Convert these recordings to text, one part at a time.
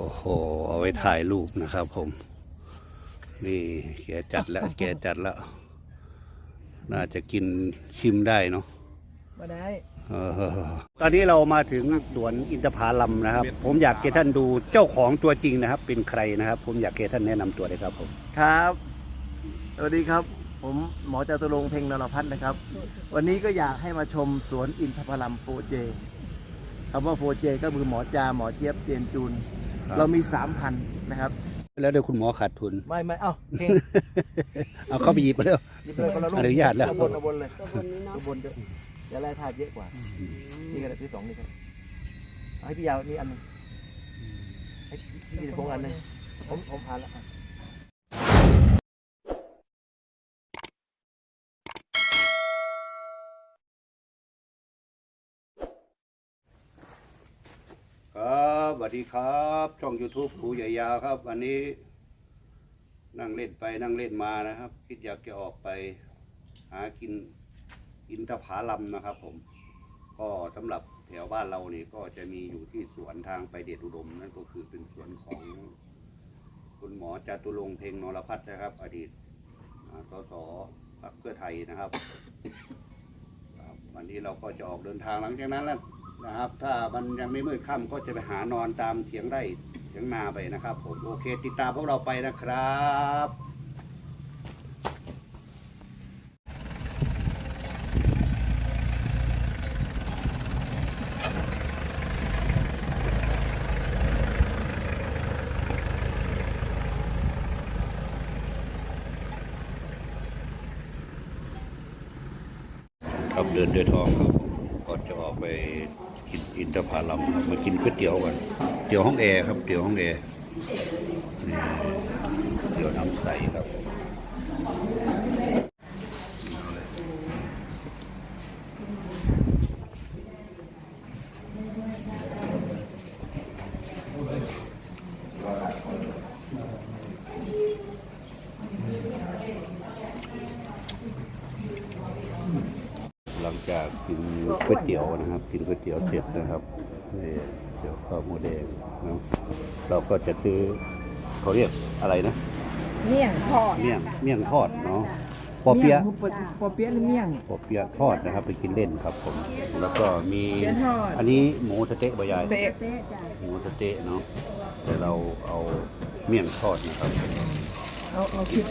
โอ้โห เอาไว้ถ่ายรูปนะครับผม นี่แกจัดแล้วแกจัดแล้ว น่าจะกินชิมได้เนาะมาได้เออตอนนี้เรามาถึงสวนอินทผลัมนะครับ ผมอยากให้ท่านดูเจ้าของตัวจริงนะครับ เป็นใครนะครับ ผมอยากให้ท่านแนะนำตัวเลยครับผม ครับ สวัสดีครับ ผมหมอจตุรงค์เพ่งนรพัฒน์นะครับ วันนี้ก็อยากให้มาชมสวนอินทผลัมโฟเจคำว่าโฟเจก็คือหมอจาหมอเจี๊ยบเจนจูนครับ เรามีสามพันนะครับแล้วเดี๋ยวคุณหมอขาดทุน ไม่ไม่เอ้าเพ่งเอาเข้าไปหยิบมาเร็วหยิบเลยคนละลูกอนุญาตแล้วเอบนเอาบนเลยเอาบนเดี๋ยวอย่าไล่ทาดเยอะกว่านี่ก็ได้ที่สองนี่ครับเอาให้พี่ยาวนี่อันหนึงให้พี่พี่พงษ์อันหนึงผมผมอ่านแล้ว ครับสวัสดีครับ ช่อง YouTube ครูใหญ่ยาวครับ วันนี้ นั่งเล่นไปนั่งเล่นมานะครับ คิดอยากจะออกไป หากินอินทผลัมนะครับ ผม ก็สำหรับแถวบ้านเรานี่ก็จะมีอยู่ที่สวนทางไปเดชอุดม นั่นก็คือเป็นสวนของคุณหมอจตุรงเพ็งนรพัฒน์นะครับ อดีตสสพรรคเพื่อไทยนะครับครับวันนี้เราก็จะออกเดินทางหลังจากนั้นแล้ว นะครับ ถ้ามันยังไม่มืดค่ำก็จะไปหานอนตามเถียงไร่เถียงนาไปนะครับผมโอเค ติดตามพวกเราไปนะครับครับเดินเดินทองครับก็จะออกไป กินอินทผลัมมากินก๋วยเตี๋ยวกันเตี๋ยวห้องแอร์ครับเตี๋ยวห้องแอร์เตี๋ยวน้ำใสครับหลังจากกินก๋วยเตี๋ยวนะครับ กินก๋วยเตี๋ยวเสร็จนะครับนี่เดี๋ยว ข้าวหมูแดงนะเราก็จะซื้อเขาเรียกอะไรนะ เมี่ยงทอดเมี่ยงเมี่ยงทอดเนาะปอเปี๊ยะมี่งปอเปี๊ยะหรือเมี่ยง ปอเปี๊ยะทอดนะครับ ไปกินเล่นครับผม แล้วก็มีเปี๊ยะทอด อันนี้หมูสะเต๊ะบะยายเต๊ะหมูสะเต๊ะเนาะแต่เราเอาเมี่ยงทอดนะครับ เอาเอาคิด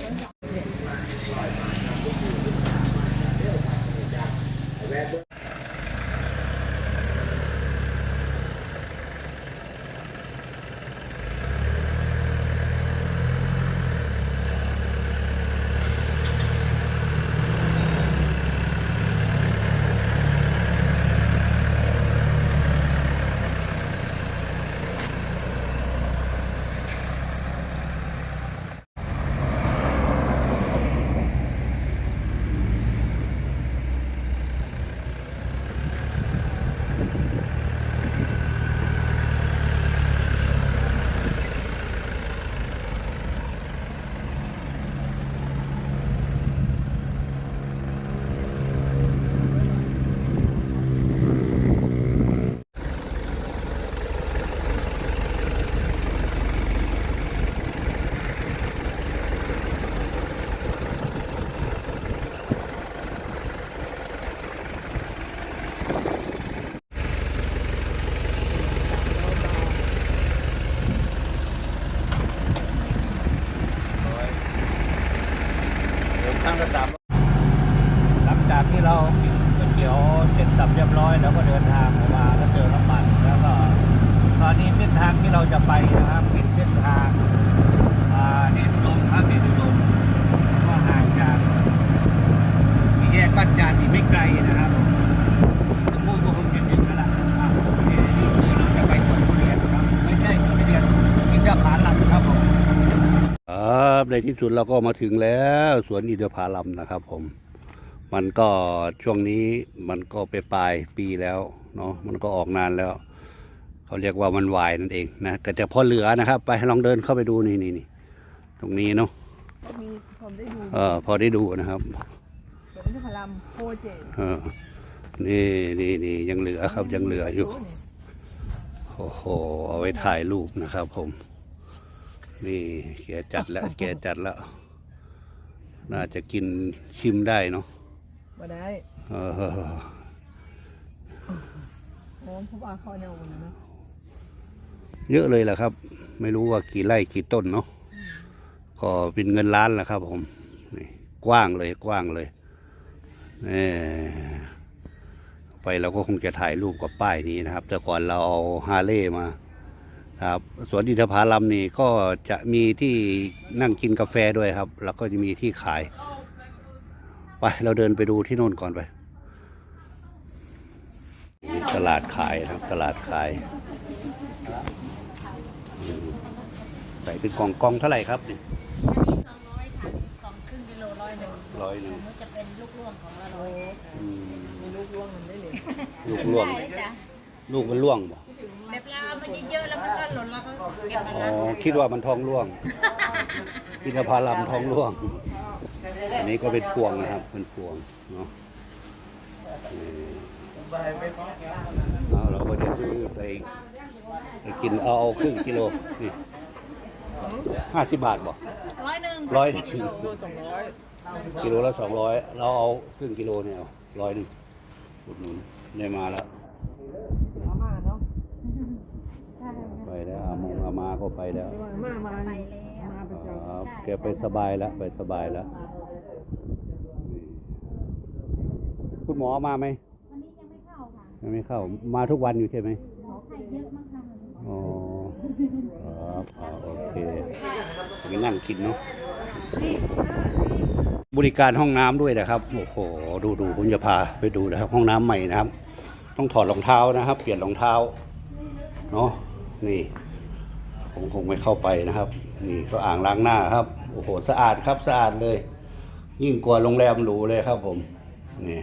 เดี๋ยวตั้งกระดับหลังจากที่เรากินก๋วยเตี๋ยวเสร็จสับเรียบร้อย แล้วก็เดินทางออกมาก็เจอน้ำมันแล้วก็ตอนนี้เส้นทางที่เราจะไปนะครับเป็นเส้นทางอ่าเดชอุดมครับเดชอุดมก็ห่างจาก สี่แยกบ้านจานอีกไม่ไกลนะครับพูดก็คงจะถึงแล้วล่ะอ่าโอเคนี่คือเราจะไปสวนทุเรียนครับไม่ใช่ทุเรียนอินทผลัมครับผมครับในที่สุดเราก็มาถึงแล้วสวนอินทผลัมนะครับ ผม มันก็ช่วงนี้มันก็ไปปลายปีแล้วเนาะมันก็ออกนานแล้วเขาเรียกว่ามันวายนั่นเองนะก็จะพอเหลือนะครับ ไปลองเดินเข้าไปดูนี่นี่นี่ตรงนี้เนาะมีผมได้ดูเออพอได้ดูนะครับ เป็นพลัมโปรเจกต์เออนี่นี่นี่ยังเหลือครับยังเหลืออยู่โอ้โอ้โห เอาไว้ถ่ายรูปนะครับผม นี่แกจัดแล้วแกจัดแล้ว น่าจะกินชิมได้เนาะมาได้เออโอ้ผู้ว่าเขาเนี่ยวันนั้นนะเยอะเลยแหละครับ ไม่รู้ว่ากี่ไร่กี่ต้นเนาะก็เป็นเงินล้านแหละครับผมนี่กว้างเลยกว้างเลยนี่ ไปเราก็คงจะถ่ายรูปกับป้ายนี้นะครับ แต่ก่อนเราเอาฮาร์เลย์มาครับสวนอินทผลัมนี่ก็จะมีที่นั่งกินกาแฟด้วยครับ แล้วก็จะมีที่ขาย ไปเราเดินไปดูที่โน่นก่อนไป ตลาดขายนะครับตลาดขายใส่เป็นกล่องกล่องเท่าไหร่ครับนี่สองร้อยค่ะนี่กล่องครึ่งกิโล ร้อยหนึ่งร้อยหนึ่งมันจะเป็นลูกร่วงของละร้อยอืมมีลูกล่วงมันได้เลยลูกชิมล่วง ได้เลยจ้ะลูกมันล่วงบ่แบบเราเอามันเยอะๆแล้วมันก็หล่นแล้วก็เก็บมาอ๋อ ละคิดว่ามันท้องร่วง อินทผลัมท้องร่วง อันนี้ก็เป็นพวงนะครับ เป็นพวงเนาะนี่เอาเราก็จะซื้อไปไปกินเอาเอาครึ่งกิโลนี่ห้าสิบบาทบ่ร้อยหนึ่งร้อยหนึ่งกิโลโลสองร้อย กิโลละสองร้อยเราเอาครึ่งกิโลเนี่ยเอาร้อยหนึ่งอุดหนุนได้มาแล้วเอามาเนาะไปแล้วอามงอามาก็ไปแล้วมามามามาไปเจอครับแกไปสบายแล้วไปสบายแล้ว คุณหมอมาไหมวันนี้ยังไม่เข้าค่ะยังไม่เข้ามาทุกวันอยู่ใช่ไหมหมอไข่เยอะมากค่ะอ๋อครับอ่าโอเคไปนั่งกินเนาะ บริการห้องน้ำด้วยนะครับโอ้โหดูดูผมจะพาไปดูนะครับ ห้องน้ำใหม่นะครับ ต้องถอดรองเท้านะครับ เปลี่ยนรองเท้าเนาะนี่ผมคงไม่เข้าไปนะครับ นี่ก็อ่างล้างหน้าครับโอ้โหสะอาดครับสะอาดเลย ยิ่งกว่าโรงแรมหรูเลยครับ ผมนี่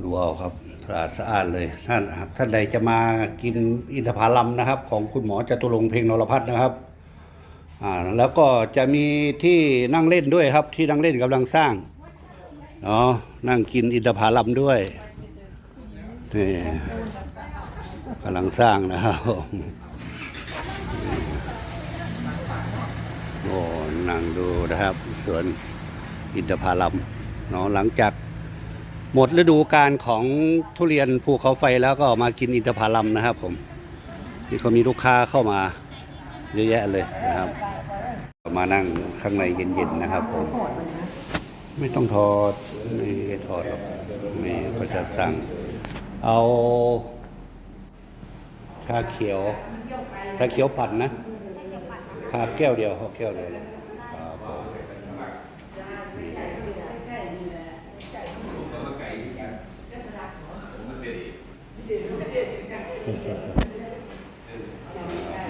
ดูเอาครับสะอาดสะอาดเลยท่านท่านใดจะมากินอินทผลัมนะครับ ของคุณหมอจตุรงเพ่งนรพัฒน์นะครับ แล้วก็จะมีที่นั่งเล่นด้วยครับ ที่นั่งเล่นกำลังสร้างเนาะนั่งกินอินทผลัมด้วยนี่กำลังสร้างนะครับโอ้นั่งดูนะครับสวนอินทผลัมเนาะหลังจากหมดฤดูการของทุเรียนภูเขาไฟแล้วก็มากินอินทผลัมนะครับผมนี่ก็มีลูกค้าเข้ามา เยอะแยะเลยนะครับ มานั่งข้างในเย็นๆนะครับผมไม่ต้องถอดไม่ได้ถอดหรอกนี่ก็จะสั่ง เอาชาเขียวชาเขียวปั่นนะครับแก้วเดียวครับแก้วเดียวเลยครับผม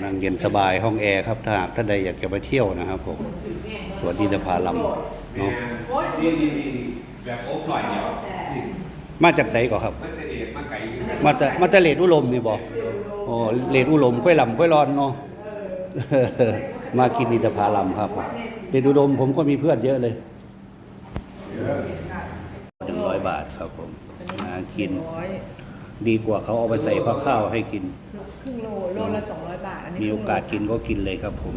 นั่ง เย็นสบายห้องแอร์ครับถ้าหากท่านใดอยากจะไปเที่ยวนะครับผมสวนอินทผลัมเนาะนี่นี่นี่แบบโอ๊บหน่อยเดียวมาจากไสก่อนครับม่ใช่เด็กมาไก่มาแต่มาต่เลดอุลมนี่บอกโอ้เลดอุลมค่อยลำค่อยร้อนเนาะมากินอินทผลัมครับเลดอุลมผมก็มีเพื่อนเยอะเลยหนึ่งร้อยบาทครับผมมากิน ดีกว่าเขาเอาไปใส่พักข้าวให้กิน ครึ่งโลโลละสองร้อยบาท อันนี้มีโอกาสกินก็กินเลยครับผม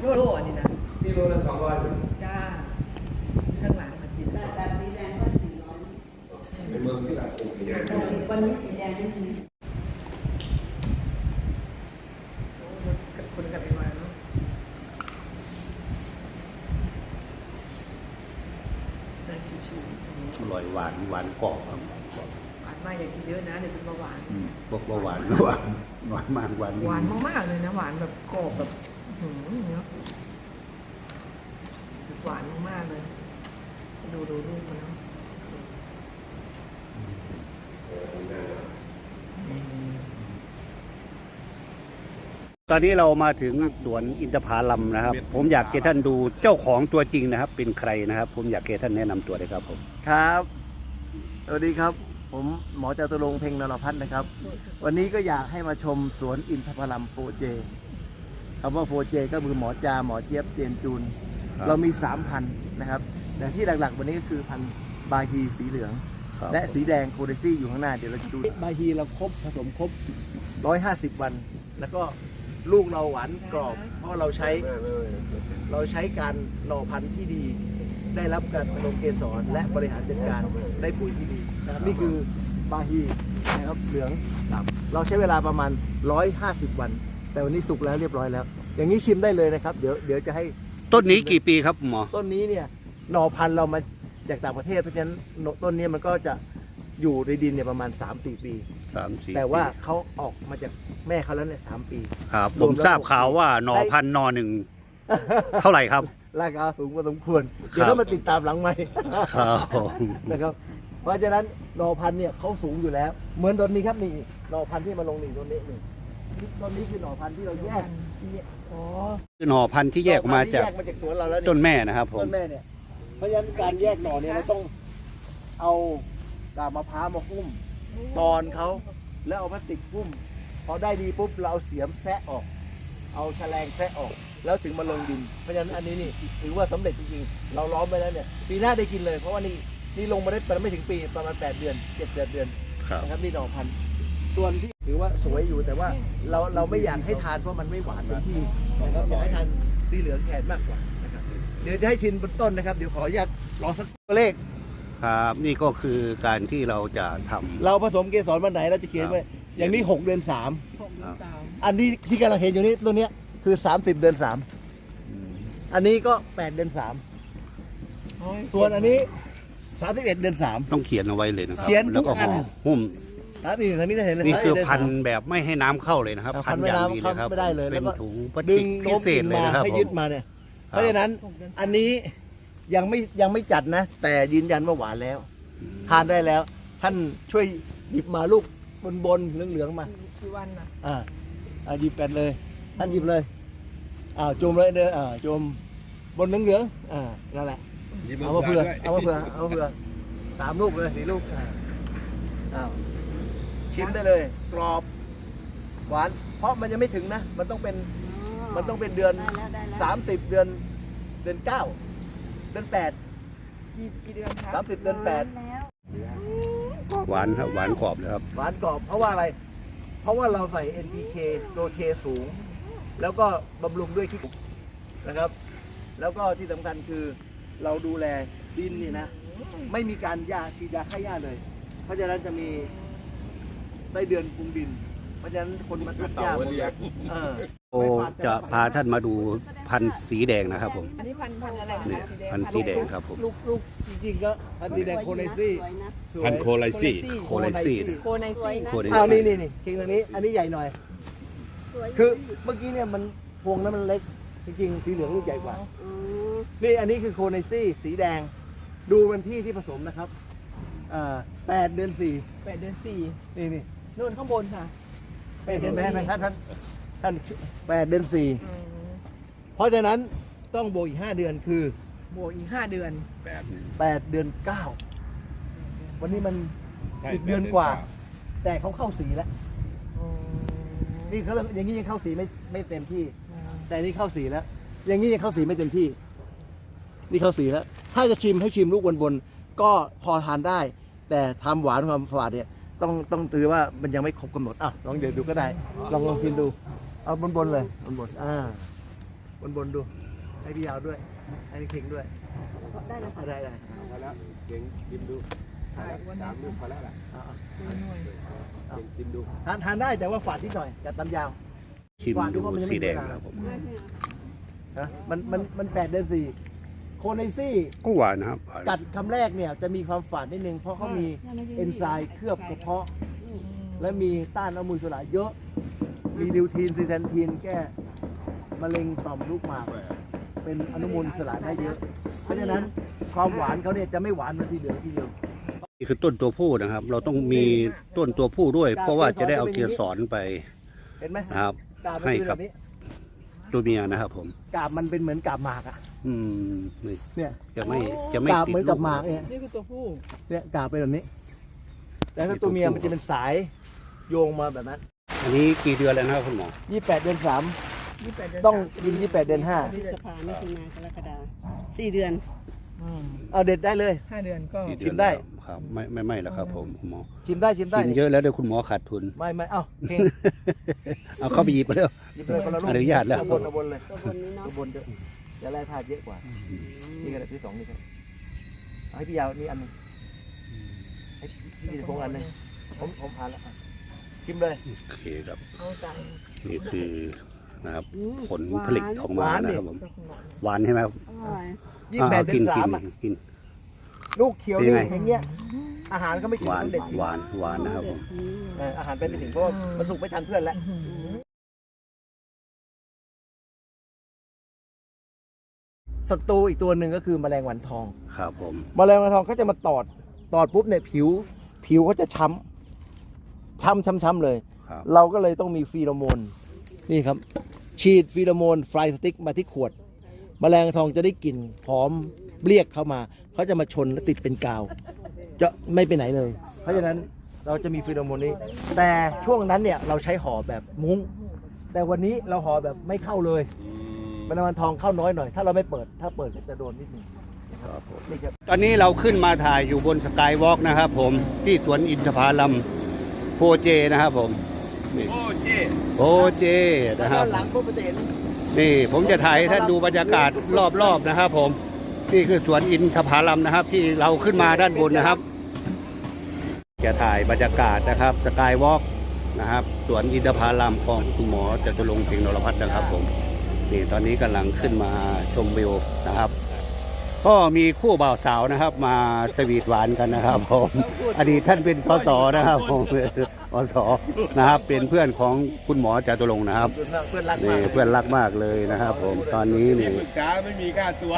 โลโลอันนี้นะนี่โลละสองร้อยจ้าข้างหลังมันกินเป็นเมืองที่แบบปลูกอย่างนี้วันนี้สีแดงไม่มีคนกันไปมาเนาะนั่งชิวอร่อยหวานหวานกรอบครับๆหวานมากอย่ากินเยอะนะเดี๋ยวเป็นเบาหวานอืมพวกเบาหวานหวานหวาน มากหวานจริงหวานมากๆเลยนะ หวานแบบกรอบแบบหืมเนาะหวานมากๆเลยดูดูรูปมันเนาะอืมตอนนี้เรามาถึงสวนอินทผลัมนะครับ ผมอยากให้ท่านดูเจ้าของตัวจริงนะครับ เป็นใครนะครับ ผมอยากให้ท่านแนะนำตัวเลยครับผม ครับ สวัสดีครับ ผมหมอจตุรงค์เพ่งนรพัฒน์นะครับ วันนี้ก็อยากให้มาชมสวนอินทผลัมโฟเจคำว่าโฟเจก็คือหมอจาหมอเจี๊ยบเจนจูน ครับ เรามี 3 พันธุ์นะครับแต่ที่หลักๆ วันนี้ก็คือพันธุ์บาฮีสีเหลือง ครับและสีแดงโคเดซี่อยู่ข้างหน้า เดี๋ยวเราจะดูบาฮีเราครบผสมครบ 150 วัน แล้วก็ลูกเราหวานกรอบ เพราะเราใช้ เราใช้การหน่อพันธุ์ที่ดี ได้รับการพนมเกสรและบริหารจัดการได้ปุ๋ยที่ดี นะครับนี่คือบาฮีนะครับเหลืองครับเราใช้เวลาประมาณ 150 วัน แต่วันนี้สุกแล้วเรียบร้อยแล้ว อย่างนี้ชิมได้เลยนะครับ เดี๋ยวเดี๋ยวจะให้ต้นนี้กี่ปีครับหมอต้นนี้เนี่ยหน่อพันธุ์เรามาจากต่างประเทศเพราะฉะนั้นต้นนี้มันก็จะอยู่ในดินเนี่ยประมาณ 3-4 ปีสามสี่แต่ว่าเขาออกมาจากแม่เขาแล้วเนี่ยสามปี ครับรผวมมแล้วทราบข่าวว่าหนอได้พันนอหนึ่งเท่าไหร่ครับ ราคาสูงพอสมควร เดี๋ยวครับเขามาติดตามหลังไหมค์ครับผมนะครับ เพราะฉะนั้นหน่อพันธุ์เนี่ยเขาสูงอยู่แล้ว เหมือนต้นนี้ครับนี่หน่อพันธุ์ที่มาลงนี่ต้นนี้นี่ต้นนี้คือหน่อพันธุ์ที่เราแยกอ๋อคือหนอพันธุ์ที่แยกออกมาจากหน่อพันธุ์ที่แยกมาจากสวนเราแล้วต้นนี่แม่นะครับผมต้นแม่เนี่ยเพราะฉะนั้นการแยกหน่อเนี่ยเราต้องเอากาบมะพร้าวมาหุ้มตอนเขาแล้วเอาพลาสติกหุ้มพอได้ดีปุ๊บเราเอาเสียมแซะออก เอาแฉลงแซะออก แล้วถึงมาลงดิน เพราะฉะนั้นอันนี้นี่ถือว่าสำเร็จจริงๆเราล้อมไปแล้วเนี่ยปีหน้าได้กินเลยเพราะว่านี่ นี่ลงมาได้ประมาณไม่ถึงปีประมาณ 8 เดือน7เดือนเดือนครับนะครับนี่ดอกพันธุ์ส่วนที่ถือว่าสวยอยู่แต่ว่าเราเราไม่อยากให้ทานเพราะมันไม่หวานเต็มที่นะครับอยากให้ทานสีเหลืองแทนมากกว่านะครับเดี๋ยวจะให้ชิมบนต้นนะครับเดี๋ยวขออนุญาตรอสักตัวเลข ครับนี่ก็คือการที่เราจะทำ เราผสมเกสรวันไหนเราจะเขียนไว้อย่างนี้6เดือนหกเดือนสาม3 อันนี้ที่กำลังเห็นอยู่นี้ตัวเนี้ยคือ 30 เดือน3 อันนี้ก็ 8 เดือน3ส่วนอันนี้ 31เดือน3ต้องเขียนเอาไว้เลยนะครับ เขียนทุแล้วกก็อัห่น อหุ้มครับนี่ทางนี้จะเห็นเลยนี่คือ31เดืพันสามแบบไม่ให้น้ำเข้าเลยนะครับเอาพันพันอย่างไม่ดีน้ำเลยครับเข้าไม่ได้เลยแล้วก็ป็นถุงพลาสดึติงกโน้พิมเศดิษนเลยมานะครับให้ผม ยึดมาเนี่ยครับเพราะฉะนั้นอันนี้ยังไม่ยังไม่จัดนะ แต่ยืนยันว่าหวานแล้ว ทานได้แล้ว ท่านช่วยหยิบมาลูกบนบนๆเหลืองๆมา กี่วันน่ะอ่าอ่าหยิบกันเลย ท่านหยิบเลยอ้าวจุ่มเลยเด้ออ่าจุ่มบนเหลืองๆอ่านั่นแหละ เอามาเผื่อ เอามาเผื่อ เอามาเผื่อสามลูกเลยสี่ลูกอ่าอ้าวชิมได้เลย กรอบ หวาน เพราะมันยังไม่ถึงนะ มันต้องเป็น มันต้องเป็นเดือนสามสิบเดือน เดือนเก้า เดือนแปด กี่กี่เดือนคะสามสิบเดือนแปดหวานครับหวานกรอบเลยครับ หวานกรอบเพราะว่าอะไร เพราะว่าเราใส่ NPK ตัวเคสูง แล้วก็บำรุงด้วยขี้กุนะครับ แล้วก็ที่สำคัญคือ เราดูแลดินนี่นะ ไม่มีการยาฉีดยาฆ่าหญ้าเลย เพราะฉะนั้นจะมีไส้เดือนคุมดิน เพราะฉะนั้นคนมาตัดหญ้าหมดเลยเออโอจะพาท่านมาดูพันธุ์สีแดงนะครับ ผมอันนี้พันธุ์พันธุ์อะไรเนี่นะยสีแดงพันธุ์สีแดงครับผม ลูกลูกจริงๆก็พันธุ์ดีแดงโคไนซี่สวยพันโคไลซี่โคไลซี่โคไนซี่โคไลอ้าวซี่นี่นี่นี่คิงตรงนี้อันนี้ใหญ่หน่อย คือเมื่อกี้เนี่ยมันพวงนั้นมันเล็กจริงๆสีเหลืองลูกใหญ่กว่า นี่อันนี้คือโคไนซี่สีแดง ดูวันที่ที่ผสมนะครับอ่าแปดเดือนสี่แปดเดือนสี่นี่นี่นู่นข้างบนค่ะเห็นไหมเห็นไหมท่านท่านท่านแปดเดือนสี่อืมเพราะฉะนั้นต้องบวกอีกห้าเดือนคือบวกอีกห้าเดือนแปดเดือนเก้าวันนี้มันอีกเดือนกว่า แต่เขาเข้าสีแล้วอ๋อนี่เขาเรียกอย่างนี้ยังเข้าสีไม่ไม่เต็มที่ แต่นี่เข้าสีแล้ว อย่างนี้ยังเข้าสีไม่เต็มที่ นี่เข้าสีแล้ว ถ้าจะชิมให้ชิมลูกบนๆก็พอทานได้ แต่ทำหวานความฝาดเนี่ยต้องต้องตือว่ามันยังไม่ครบกำหนดอะลองเดี๋ยวดูก็ได้ ลองลองกินดู เอาบนๆเลยบนๆอ่าบนๆดู ให้พี่ยาวด้วย ให้พี่เข่งด้วย ได้แล้วค่ะได้ได้พอแล้วเก่งกินดูใช่วันนี้สามลูกพอแล้วล่ะอ่าหน่วยเก่งกินดูทานทานได้แต่ว่าฝาดนิดหน่อยกับตำยาวชิมดูสีแดงครับผมนะมันมันมันแปดเดือนสี่ โคไนซี่ก็หวานนะครับหวานกัดคำแรกเนี่ยจะมีความฝาดนิดนึง เพราะเขามีเอนไซม์เคลือบกระเพาะ และมีต้านอนุมูลอิสระเยอะ มีดิวทีนซีแทนทีนแก้มะเร็งต่อมลูกหมาก เป็นอนุมูลอิสระได้เยอะ เพราะฉะนั้นความหวานเขาเนี่ยจะไม่หวานเหมือนสีเหลืองทีเดียวนี่คือต้นตัวผู้นะครับ เราต้องมีต้นตัวผู้ด้วย เพราะว่าจะได้เอาเกสรไปเห็นไหมนะครับกาบมันให้เป็นกัแบบบนี้ตัวเมียนะครับผมกาบมันเป็นเหมือนกาบหมากอะ อืมนี่เนี่ยจะไม่จะไม่กาบติดเหมือนลูกับกหมากเนี่ยนี่คือตัวผู้เนี่ยกาบเป็นแบบนี้ แต่ถ้าตัวเมียมันจะเป็นสายโยงมาแบบนั้นอันนี้กี่เดือนแล้วนะครับคุณหมอยี่แปดเดือนสาม ยี่แปดเดือนต้องสามกินยี่แปดเดือนห้า พฤษภามิถุนากรกฎาสี่เดือน อืมเอาเด็ดได้เลย ห้าเดือนก็ กี่เดือนชิมได้ แล้วคครับ ไม่ไม่ไม่แล้วครับ ผมคุณหมอชิมได้ชิมได้กินเยอะแล้วเดี๋ยวคุณหมอขาดทุน ไม่ไม่เอ้าเพ่งเอาเข้าไปหยิบไปเร็วหยิบเลยคนละลูกอนุญาตแล้ว ข้างบนข้างบนเลยตัวบนนี้เนาะ ข้างบนเยอะ อย่าแร่ธาตุเยอะกว่า นี่ก็ได้ที่สองนี่ก็ได้เอาให้พี่ยาวนี่อันหนึงให้พี่พี่พงษ์อันหนึงผมผมผ่านแล้วอะชิมเลย โอเคครับ เอาใจนี่คือนะครับอืมผลผลิตออกมานะครับผมหวานใช่ไหมครับอร่อยยิ่งแบ่งเป็กินกิสามอะกิน ลูกเขียวเป็นนี่ไง อย่างเงี้ย อาหารก็ไม่ถึหงวานต้องเด็ดหวานหวานนะครับผม เอออาหารไปไม่ถึงเพราะว่ามันสุกไม่ทันเพื่อนแล้ว ศัตรูอีกตัวหนึ่งก็คือแมลงวันทอง ครับผม แมลงวันทองเขาจะมาตอด ตอดปุ๊บเนี่ยผิว ผิวเขาจะช้ำ ช้ำช้ำช้ำเลย ครับ เราก็เลยต้องมีฟีโรโมน นี่ครับ ฉีดฟีโรโมนไฟสติ๊กมาที่ขวด แมลงวันทองจะได้กลิ่นหอมเรียกเข้ามา เขาจะมาชนและติดเป็นกาว จะไม่ไปไหนเลย เพราะฉะนั้นเราจะมีฟีโรโมนนี้ แต่ช่วงนั้นเนี่ยเราใช้ห่อแบบมุ้ง แต่วันนี้เราห่อแบบไม่เข้าเลย แมลงวันทองเข้าน้อยหน่อย ถ้าเราไม่เปิด ถ้าเปิดก็จะโดนนิดนึงครับผมนี่ครับตอนนี้เราขึ้นมาถ่ายอยู่บนสกายวอล์กนะครับผมที่สวนอินทผลัมโพเจนะครับผมนี่โอ้เจ๊โพเจนะครับหลังปุ๊บมันจะเห็นนี่ผมจะถ่ายให้ท่านดูบรรยากาศรอบๆนะครับผมนี่คือสวนอินทผลัมนะครับ ที่เราขึ้นมาด้านบนนะครับ จะถ่ายบรรยากาศนะครับสกายวอล์กนะครับสวนอินทผลัมของคุณหมอจตุรงค์เพ็งนรพัฒน์นะครับผม นี่ตอนนี้กำลังขึ้นมาชมวิวนะครับ ก็มีคู่บ่าวสาวนะครับ มาสวีทหวานกันนะครับ ผม อดีตท่านเป็นสสนะครับผมเป็นสสนะครับ เป็นเพื่อนของคุณหมอจตุรงค์นะครับเพื่อนรักนี่มากเพื่อนรักมากเลยนะครับ ผมตอนนี้นี่ ปรึกษาไม่มีค่าตัว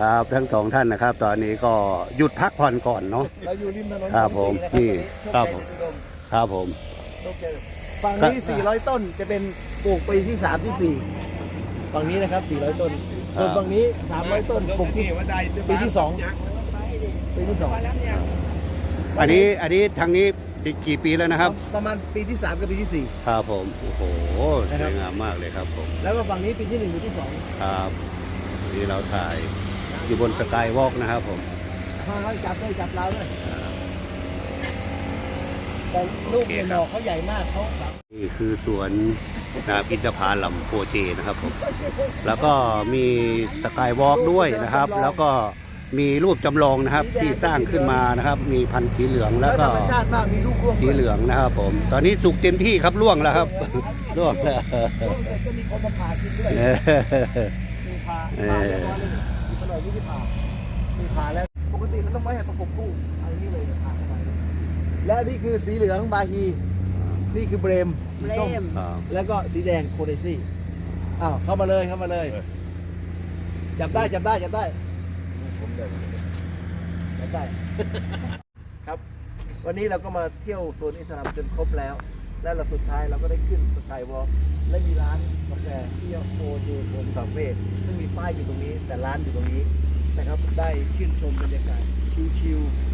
ครับทั้งสองท่านนะครับ ตอนนี้ก็หยุดพักผ่อนก่อนเนาะ เราอยู่ริมถนนครับผมนี่ครับผม ครับผม ฝั่งนี้ 400 ต้นจะเป็นปลูกปีที่ 3 ที่ 4 ฝั่งนี้นะครับ 400 ต้น ส่วนฝั่งนี้ 300 ต้นปลูกที่ปีที่ 2 ปีที่อันนี้อันนี้ทางนี้กี่ปีแล้วนะครับ2ประมาณปีที่ 3 กับปีที่ครับผม โอ้โหสนะครับวยงามมากเลยครับผม4แล้วก็ฝั่งนี้ปีที่ 1 ปีที่ 2 ครับนี่เราถ่ายอยู่บนสกายวอล์กนะครับผมมาเขาจับได้จับเราเลย แต่ลูกเนี่ยหน่อเขาใหญ่มากเขาแบบนี่คือสวนนะครับอินทผลัมโพเจนะครับผมแล้วก็มีสกายวอล์กด้วยนะครับ แล้วก็มีรูปจำลองนะครับที่สร้างขึ้นมานะครับ มีพันธุ์สีเหลืองแล้วธก็รรมชาติมากมีลูกร่วงสีเหลืองนะครับ ผม ตอนนี้สุกเต็มที่ครับล่วงแล้วครับล่วงแล้วร่วงเสร็จก็มีคนมาผ่ากินด้วยเออมีผ่าเอผ่าอเรียบร้อยเลยมีขนมนี่ที่ผ่ามีผ่าแล้วปกติมันต้องไว้ให้ประกบคู่ และนี่คือสีเหลืองบาฮี นี่คือเบรมเบรส้มมครับแล้วก็สีแดงโคเดซี่อ้าวเข้ามาเลยเข้ามาเลยจับได้จับได้จับได้จับได้ ครับ วันนี้เราก็มาเที่ยวโซนอิสลามจนครบแล้ว และเราสุดท้ายเราก็ได้ขึ้นสกายวอล์กและมีร้านกาแฟที่โอเจโซนคาเฟ่ซึ่งมีป้ายอยู่ตรงนี้ แต่ร้านอยู่ตรงนี้นะครับได้ชื่นชมบรรยากาศชิลๆมี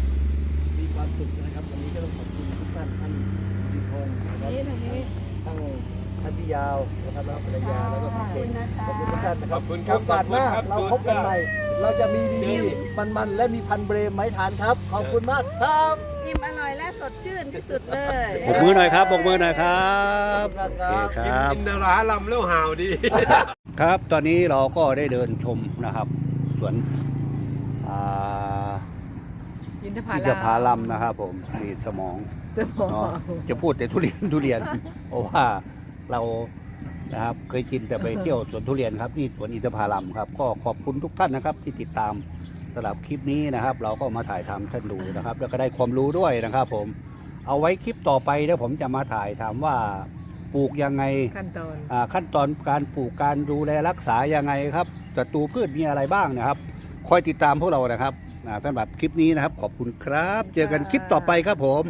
ความสุขนะครับ วันนี้ก็ต้องขอบคุณทุกท่านท่านดิพงศ์นะครับนี่ทางนี้ทั้งท่านพี่ยาวนะครับแล้วก็ภรรยาแล้วก็พี่เก่งขอบคุณทุกท่านนะครับขอบคุณครับโอกาสหน้าขอบคุณครับ เราพบกันใหม่เราจะมีดีๆมันๆและมีพันเบรมไม้ฐานครับ ขอบคุณมากครับ อิ่มอร่อยและสดชื่นที่สุดเลย บกมือหน่อยครับบกมือหน่อยครับขอบคุณโอครับเคกินครับ อินทราลำแล้วห่าวดี ครับ ตอนนี้เราก็ได้เดินชมนะครับ สวนอ่าอิ นทผอินลัทผลัมนะครับผมมีสมองสมอเนาะงจะพูดแต่ทุเรียนทุเรียน เพราะว่าเรานะครับเคยชินแต่ไปเที่ยวสวนทุเรียนครับนี่สวนอินทผลัมครับ ก็ขอบคุณทุกท่านนะครับ ที่ติดตามสำหรับคลิปนี้นะครับ เราก็มาถ่ายทำท่านดูนะครับ แล้วก็ได้ความรู้ด้วยนะครับ ผม เอาไว้คลิปต่อไปแล้วผมจะมาถ่ายถามว่าปลูกยังไง ขั้นตอน อ่าขั้นตอนการปลูกการดูแลรักษายังไงครับศัตรูพืชมีอะไรบ้างนะครับ คอยติดตามพวกเรานะครับอ่า สำหรับคลิปนี้นะครับ ขอบคุณครับ เจอกันคลิปต่อไปครับผม